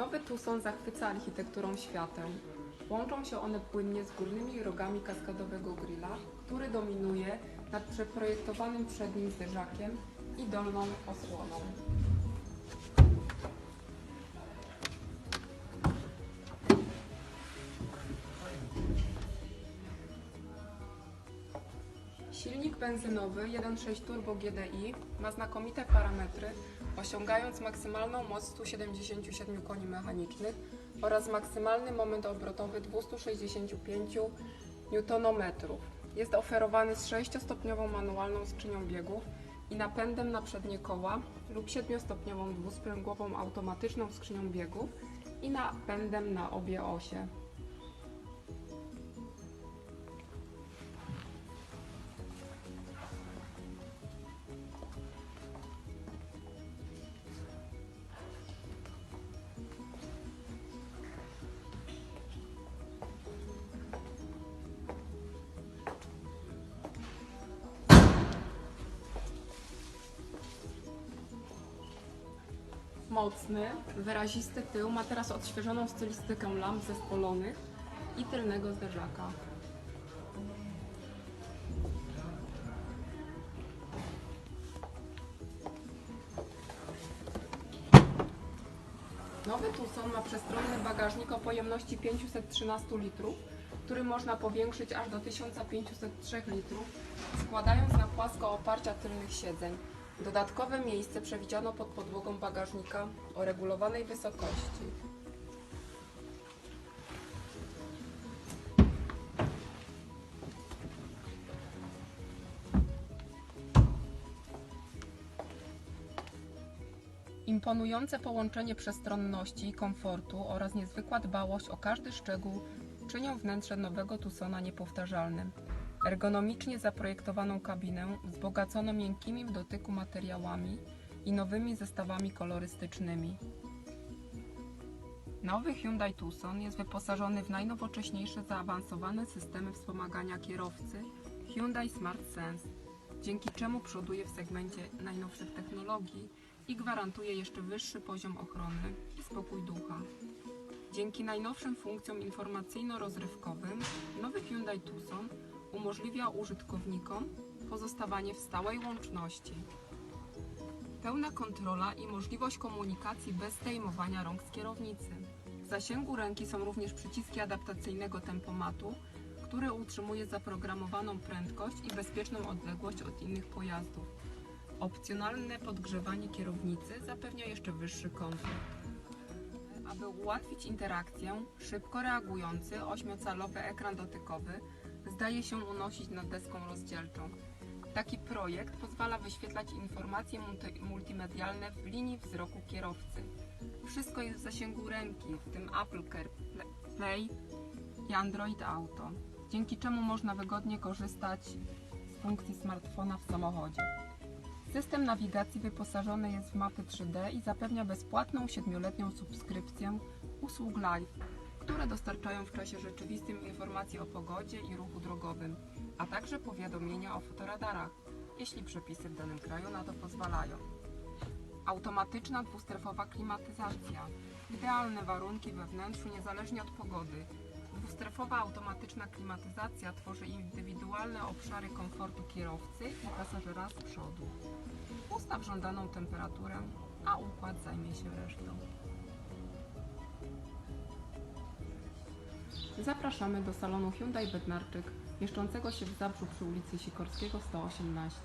Nowy Tucson zachwyca architekturą świateł. Łączą się one płynnie z górnymi rogami kaskadowego grilla, który dominuje nad przeprojektowanym przed nim zderzakiem i dolną osłoną. Silnik benzynowy 1.6 Turbo GDI ma znakomite parametry, osiągając maksymalną moc 177 koni mechanicznych oraz maksymalny moment obrotowy 265 Nm. Jest oferowany z 6-stopniową manualną skrzynią biegów i napędem na przednie koła lub 7-stopniową dwusprzęgłową automatyczną skrzynią biegów i napędem na obie osie. Mocny, wyrazisty tył ma teraz odświeżoną stylistykę lamp zespolonych i tylnego zderzaka. Nowy Tucson ma przestronny bagażnik o pojemności 513 litrów, który można powiększyć aż do 1503 litrów, składając na płasko oparcia tylnych siedzeń. Dodatkowe miejsce przewidziano pod podłogą bagażnika o regulowanej wysokości. Imponujące połączenie przestronności i komfortu oraz niezwykła dbałość o każdy szczegół czynią wnętrze nowego Tucsona niepowtarzalnym. Ergonomicznie zaprojektowaną kabinę wzbogacono miękkimi w dotyku materiałami i nowymi zestawami kolorystycznymi. Nowy Hyundai Tucson jest wyposażony w najnowocześniejsze zaawansowane systemy wspomagania kierowcy Hyundai Smart Sense, dzięki czemu przoduje w segmencie najnowszych technologii i gwarantuje jeszcze wyższy poziom ochrony i spokój ducha. Dzięki najnowszym funkcjom informacyjno-rozrywkowym nowy Hyundai Tucson umożliwia użytkownikom pozostawanie w stałej łączności. Pełna kontrola i możliwość komunikacji bez zdejmowania rąk z kierownicy. W zasięgu ręki są również przyciski adaptacyjnego tempomatu, który utrzymuje zaprogramowaną prędkość i bezpieczną odległość od innych pojazdów. Opcjonalne podgrzewanie kierownicy zapewnia jeszcze wyższy komfort. Aby ułatwić interakcję, szybko reagujący ośmiocalowy ekran dotykowy zdaje się unosić nad deską rozdzielczą. Taki projekt pozwala wyświetlać informacje multi- multimedialne w linii wzroku kierowcy. Wszystko jest w zasięgu ręki, w tym Apple CarPlay i Android Auto, dzięki czemu można wygodnie korzystać z funkcji smartfona w samochodzie. System nawigacji wyposażony jest w mapy 3D i zapewnia bezpłatną 7-letnią subskrypcję usług live, które dostarczają w czasie rzeczywistym informacje o pogodzie i ruchu drogowym, a także powiadomienia o fotoradarach, jeśli przepisy w danym kraju na to pozwalają. Automatyczna dwustrefowa klimatyzacja. Idealne warunki we wnętrzu niezależnie od pogody. Dwustrefowa automatyczna klimatyzacja tworzy indywidualne obszary komfortu kierowcy i pasażera z przodu. Ustaw żądaną temperaturę, a układ zajmie się resztą. Zapraszamy do salonu Hyundai Bednarczyk, mieszczącego się w Zabrzu przy ulicy Sikorskiego 118.